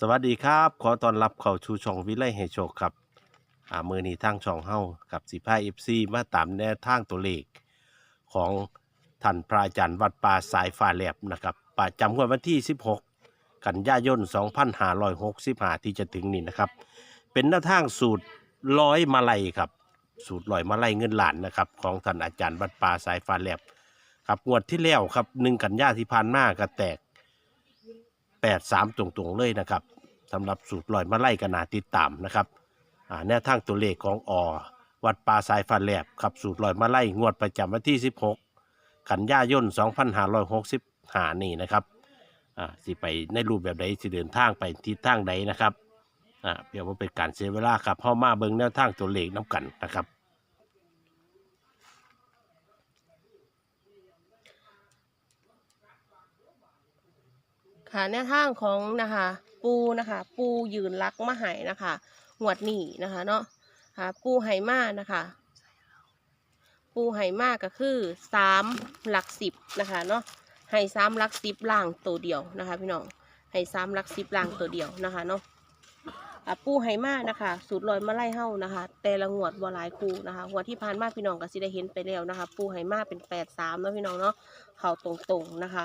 สวัสดีครับ ขอต้อนรับเข้าชูช่องวิไลให้โชคครับอ่ามือนี้ทางช่องเฮ้ากับสิพาเอฟซีมาตามแนวทางตัวเลข ของท่านพระอาจารย์วัดป่าสายฟ้าแลบนะครับประจำวดวันที่ 16 กันยายน 2565 ที่จะถึงนี้นะครับ เป็นแนวทางสูตรร้อยมาลัยครับ สูตรร้อยมาลัยเงินหลานนะครับของท่านอาจารย์วัดป่าสายฟ้าแลบครับงวดที่แล้วครับหนึ่งกันยาที่ผ่านมาก็แตก แปดสามตรงๆเลยนะครับสำหรับสูตรลอยมาไล่กันนาติดตามนะครับอ่าแนวทางตัวเลขของอวัดป่าสายฟันแหลบครับสูตรลอยมาไล่งวดประจำวันที่ 16 กันยายน 2565 นี่นะครับอ่าสิไปในรูปแบบใดสิเดินทางไปทิศทางใดนะครับอ่าเพื่อว่าเป็นการเสียเวลาครับเข้ามาเบิ่งแนวทางตัวเลขน้ำกันนะครับ ค่ะแนวทางของนะคะ ปูนะคะ ปูยืนรักมาหายนะคะหวดหนีนะคะเนาะค่ะปูไหมานะคะ ปูไหมาก็คือสามหลักสิบนะคะเนาะให้สามหลักสิบล่างตัวเดียวนะคะ พี่น้องให้สามหลักสิบล่างตัวเดียวนะคะเนาะปูไหมานะคะสูตรลอยมาไล่เฮ้านะคะ แต่ละงวดบหลายคูนะคะงวดที่ผ่านมาพี่น้องก็สิได้เห็นไปแล้วนะคะ ปูไหมาเป็นแปดสามเนาะพี่น้องเนาะเขาตรงๆนะคะ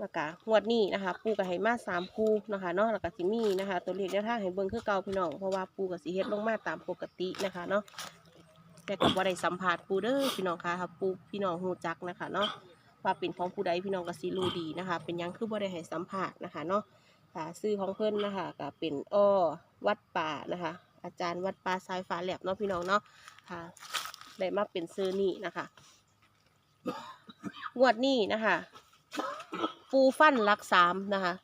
แล้วก็งวดนี้นะคะ ปูกับไหมาสามคู่นะคะเนาะแล้วก็สิมีนะคะ ตัวเลขแนวทางให้เบิ่งคือเก่าพี่น้องเพราะว่าปูกับสิเฮ็ดลงมาตามปกตินะคะเนาะแต่ก็บ่ได้สัมภาษณ์ปูเด้อพี่น้องค่ะครับปูพี่น้องฮู้จักนะคะเนาะว่าเป็นของผู้ใดพี่น้องก็สิรู้ดีนะคะ เป็นยังคือบ่ได้ให้สัมภาษณ์นะคะเนาะค่ะชื่อของเพิ่นนะคะก็เป็นอ้อวัดป่านะคะ อาจารย์วัดป่าสายฟ้าแหลบเนาะพี่น้องเนาะค่ะได้มาเป็นซื้อนี่นะคะงวดนี้นะคะ ปูฟันหลักสามนะคะ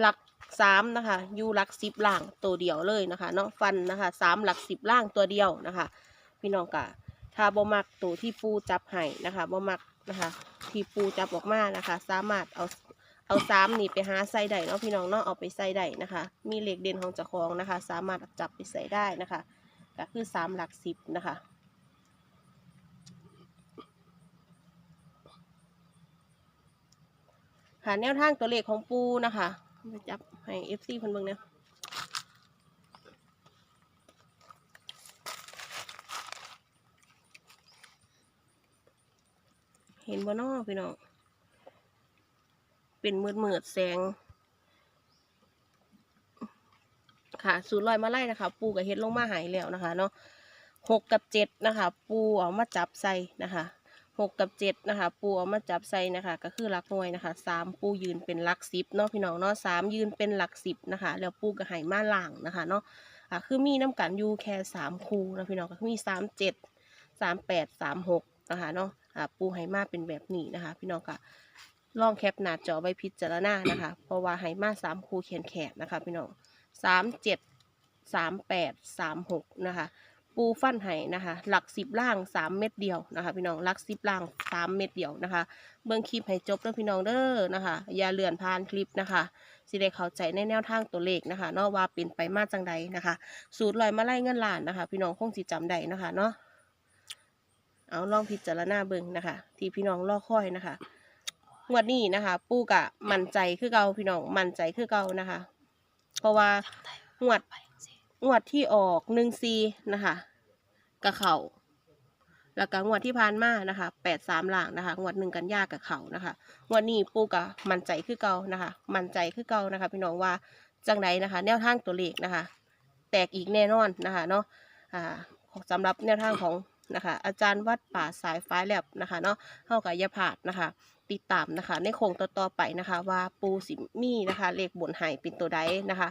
หลักสามนะคะอยู่หลักสิบล่างตัวเดียวเลยนะคะเนาะฟันนะคะสามหลักสิบล่างตัวเดียวนะคะ พี่น้องกะถ้าบ่มักตัวที่ปูจับให้นะคะบ่มักนะคะ ที่ปูจับออกมานะคะ สามารถเอาเอาสามนี่ไปหาใส่ได้เนาะพี่น้องเนาะเอาไปใส่ได้นะคะ มีเหล็กเด่นของเจ้าของนะคะ สามารถจับไปใส่ได้นะคะก็คือสามหลักสิบนะคะ ค่ะแนวทางตัวเลขของปูนะคะไปจับให้เอฟซีคนเบิ่งเนี่ยเห็นบ่นอพี่น้อง เป็นมืดมืดๆแสง ค่ะสูตรลอยมาไล่นะคะ ปูกับเฮ็ดลงมาหายแล้วนะคะเนาะหกกับเจ็ดนะคะ ปูเอามาจับใส่นะคะ หกกับเจ็ดนะคะ ปูเอามาจับใส่นะคะ ก็คือหลักหน่วยนะคะสามปูยืนเป็นหลักสิบเนาะพี่น้องเนาะสามยืนเป็นหลักสิบนะคะ แล้วปูก็หายมาหลังนะคะเนาะอะคือมีน้ำกันอยู่แค่สามคูนะพี่น้องก็มีสามเจ็ดสามแปดสามหกนะคะเนาะอะปูหายมาเป็นแบบนี้นะคะ พี่น้องก็ลองแคปหน้าจอไว้พิจารณานะคะ เพราะว่าหายมาสามคูแขนแขนนะคะ พี่น้องสามเจ็ดสามแปดสามหกนะคะ ปูฟันไห้นะคะ หลักสิบล่างสามเม็ดเดียวนะคะ พี่น้องหลักสิบล่างสามเม็ดเดียวนะคะ เบิ่งคลิปให้จบเด้อพี่น้องเด้อนะคะ อย่าเลื่อนผ่านคลิปนะคะสิได้เข้าใจในแนวทางตัวเลขนะคะนาะว่าเป็นไปมาจังใดนะคะ สูตรลอยมาไล่เงินล้านนะคะ พี่น้องคงสิจำได้นะคะเนาะเอาลองพิจารณาเบิ่งนะคะ ที่พี่น้องรอคอยนะคะงวดนี้นะคะ ปูกะมั่นใจคือเก่าพี่น้องมั่นใจคือเก่านะคะ เพราะว่างวด งวดที่ออกหนึ่งซีนะคะกระเข่าแล้วก็งวดที่ผ่านมานะคะแปดสามหลังนะคะงวดหนึ่งกันยากกับเขานะคะงวดนี้ปูกะมั่นใจคือเก่านะคะ มั่นใจคือเก่านะคะ พี่น้องว่าจังไดนะคะ แนวทางตัวเลขนะคะ แตกอีกแน่นอนนะคะเนาะอ่าสำหรับแนวทางของนะคะ อาจารย์วัดป่าสายฟ้าแลบนะคะเนาะเท่ากับยาผาดนะคะ ติดตามนะคะ ในโครงต่อๆไปนะคะ ว่าปูสิมีนะคะ เลขบนไห้เป็นตัวใดนะคะ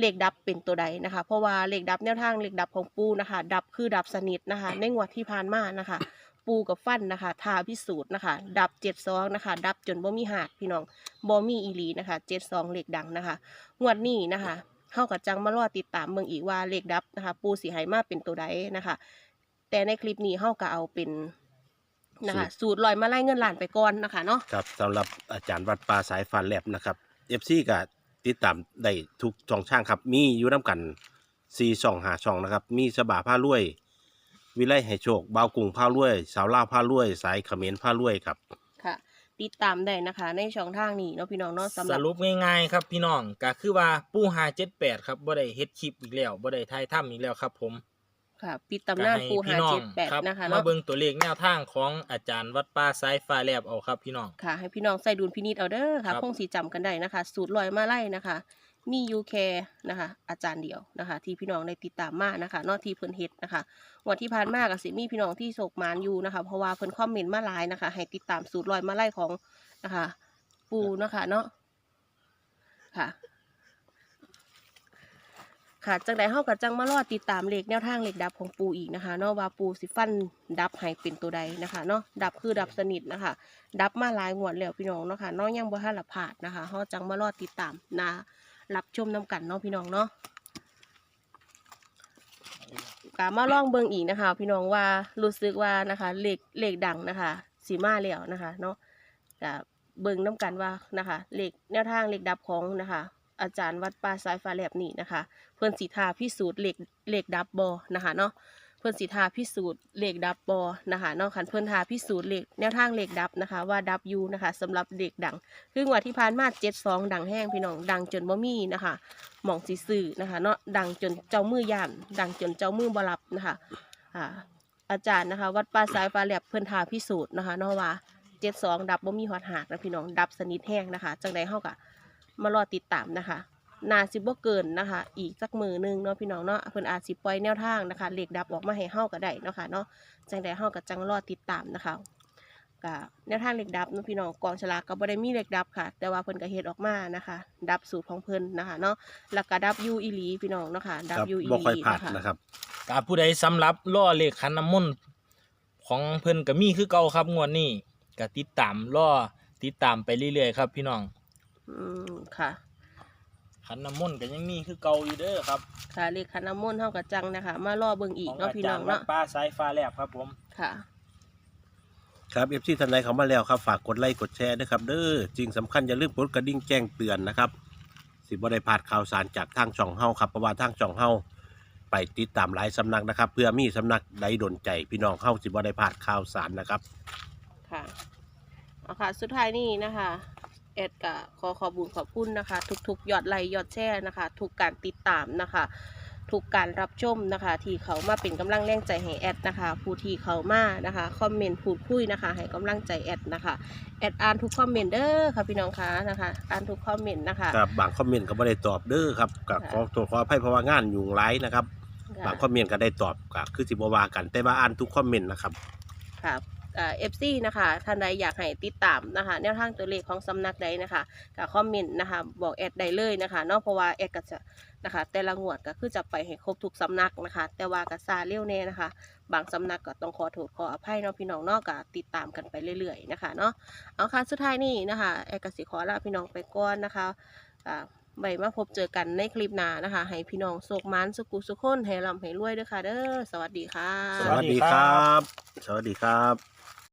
เลขดับเป็นตัวใดนะคะ เพราะว่าเลขดับแนวทางเลขดับของปูนะคะ ดับคือดับสนิทนะคะ ในงวดที่ผ่านมานะคะ ปูกับฟันนะคะทาพิสูจน์นะคะ ดับเจ็ดสองนะคะ ดับจนบ่มีหักพี่น้องบ่มีอีหลีนะคะเจ็ดสองเลขดังนะคะ งวดนี้นะคะเฮากับจังมารอติดตามเมืองอีกว่าเลขดับนะคะ ปูสีไหมาเป็นตัวใดนะคะ แต่ในคลิปนี้เฮาก็เอาเป็นนะคะสูตรลอยมาไล่เงินล้านไปก่อนนะคะเนาะครับสำหรับอาจารย์วัดป่าสายฟันแลบนะครับเอฟซีก็ ติดตามได้ทุกช่องช่างครับ มีอยู่น้ำกันซีช่องหาช่องนะครับ มีสบาผ้ารวยวิไลให้โชคบ่าวกุ้งผ้ารวยสาวล่าวผ้ารวยสายเขมรผ้ารวยครับ ค่ะ ติดตามได้นะคะ ในช่องทางนี้เนาะพี่น้องเนาะสำหสรับ รุปง่ายๆครับพี่น้องก็คือว่าปูหาเจ็ดแปดครับบ่ได้เฮ็ดคลิปอีกแล้วบ่ได้ถ่ายทำอีกแล้วครับผม ค่ะปิดตำนานปูหาก็เจ็ให้ดแปดครับนะคะมาเนาะเบิ่งตัวเลขแนวทางของอาจารย์วัดป่าสายฟ้าแลบเอาครับพี่น้องค่ะ ให้พี่น้องใส่ดุลพินิจเอาเด้อค่ะครับคงสีจำกันได้นะคะ สูตรลอยมาไล่นะคะ มียูแคนะคะ อาจารย์เดียวนะคะ ที่พี่น้องได้ติดตามมานะคะเนอกที่เพิ่นเฮ็ดนะคะงวันที่ผ่านมาก็สิมีพี่น้องที่โศกมานอยู่นะคะ เพราะว่าเพิ่นคอมเมนต์มาหลายนะคะ ให้ติดตามสูตรลอยมาไล่ของนะคะ ปูนะคะเนาะค่ะ ค่ะจังใดเฮากับจังมารอติดตามเลขแนวทางเลขดับของปูอีกนะคะเนาะว่าปูสิฟันดับให้เป็นตัวใดนะคะเนาะดับคือดับสนิทนะคะ ดับมาหลายงวดแล้วพี่น้องเนาะค่ะเน้องยังบ่ทันละพลาดนะคะเฮาจังมารอติดตามนะรับชมนํกันเนาะพี่น้องเนาะกามาลองเบิ่งอีกนะคะ พี่น้องว่ารู้สึกว่านะคะเลขเลขดังนะคะสีมาแล้วนะคะเนาะกะเบิ่งน้กันว่านะคะเลขแนวทางเลขดับของนะคะ อาจารย์วัดป่าสายฟ้าแลบนี่นะคะ เพื่อนสีทาพิสูจน์เลขเหลขดับบอนะคะเนาะเพื่อนสีทาพิสูจน์เลขดับบอนะคะเนาะคันเพื่อนทาพิสูจน์เลขแนวทางเหลขดับนะคะ ว่าดับยูนะคะสำหรับเด็กดังคืองวดที่ผ่านมาเจ็ดสองดังแห้งพี่น้องดังจนบ่มีนะคะหมองสีสื่อนะคะเนาะดังจนเจ้ามือย่านดังจนเจ้ามือบรับนะคะอ่าอาจารย์นะคะ วัดป่าสายฟ้าแลบเพื่อนทาพิสูจน์นะคะเนาะว่าเจ็ดสองดับบ่มีหอดหักนะพี่น้องดับสนิทแห้งนะคะจังใดเฮากะ มารอติดตามนะคะนาสิบ่เกินนะคะ อีกสักมือหนึงเนาะพี่น้องเนาะเพิ่นอาจสิปล่อยแนวทางนะคะเลขดับออกมาให้เฮาก็ได้เนาะค่ะเนาะจังใดเฮาก็จังรอติดตามนะคะก็แนวทางเลขดับเนาะพี่น้องกองฉลากก็บ่ได้มีเลขดับค่ะ แต่ว่าเพิ่นก็เฮ็ดออกมานะคะ ดับสูตรของเพิ่นนะคะเนาะแล้วก็ดับยูอีหลีพี่น้องเนาะค่ะดับครับยูอีบ่หค่อยลีพลาดนะคะนะครับกาผู้ใดสำหรับล่อเลขขันน้ำมนต์ของเพิ่นก็มีคือเก่าครับงวดนี้ก็ติดตามล่อติดตามไปเรื่อยๆครับ พี่น้อง อืมค่ะ ขันน้ำมนต์ก็ยังมีคือเก่าอยู่เด้อครับค่ะเลขคันน้ำมนต์เฮาก็จังนะคะ มารอเบิ่งอีขกองเนาะอาพี่จาน้รองย์วัดเนาะป่าสายฟ้าแลบครับผม ค่ะ ครับเอฟซีท่านใดเข้ามาแล้วครับ ฝากกดไลค์กดแชร์ด้วยครับเด้อจริงสำคัญอย่าลืมกดกระดิ่งแจ้งเตือนนะครับ สิบ่ได้พลาดข่าวสารจากทางช่องเฮาครับเพราะว่าทางช่องเฮาไปติดตามหลายสำนักนะครับ เพื่อมีสำนักใดดนใจ พี่น้องเฮาสิบ่ได้พลาดข่าวสารนะครับ ค่ะเอาค่ะ สุดท้ายนี้นะคะ แอดกะขอขอบุญขอบคุณนะคะ ทุกๆยอดไลค์ยอดแชร์นะคะ ทุกการติดตามนะคะ ทุกการรับชมนะคะ ที่เขามาเป็นกำลังแรงใจให้แอดนะคะ ผู้ที่เขามานะคะคอมเมนต์พูดคุยนะคะ ให้กำลังใจแอดนะคะแอดอ่านทุกคอมเมนต์เด้อค่ะพี่น้องคะนะคะอ่านทุกคอมเมนต์นะคะครับบางคอมเมนต์ก็บ่ได้ตอบเด้อครับก็ขอโทษขออภัยเพราะว่างานยุ่งหลายนะครับบางคอมเมนต์ก็ได้ตอบก็คือสิบ่ว่ากันแต่ว่าอ่านทุกคอมเมนต์นะครับค่ะ เอฟซีนะคะท่านใดอยากให้ติดตามนะคะแนวทางตัวเลขของสำนักใดนะคะก็คอมเมนต์นะคะบอกแอดได้เลยนะคะนอกเพราะว่าแอดก็จะนะคะแต่ละงวดก็คือจะไปให้ครบทุกสำนักนะคะ แต่ว่าก็ซาเร็วแน่นะคะ บางสำนักก็ต้องขอโทษขออภัยเนาะพี่น้องเนาะก็ติดตามกันไปเรื่อยๆนะคะเนาะเอาค่ะสุดท้ายนี่นะคะแอดก็สิขอลาพี่น้องไปก่อนนะคะอ่าไว้มาพบเจอกันในคลิปหน้านะคะ ให้พี่น้องโศกมันสุกุสุขคนให้ร่ำให้รวยด้อค่ะเด้อสวัสดีค่ะ สวัสดีครับ สวัสดีครับ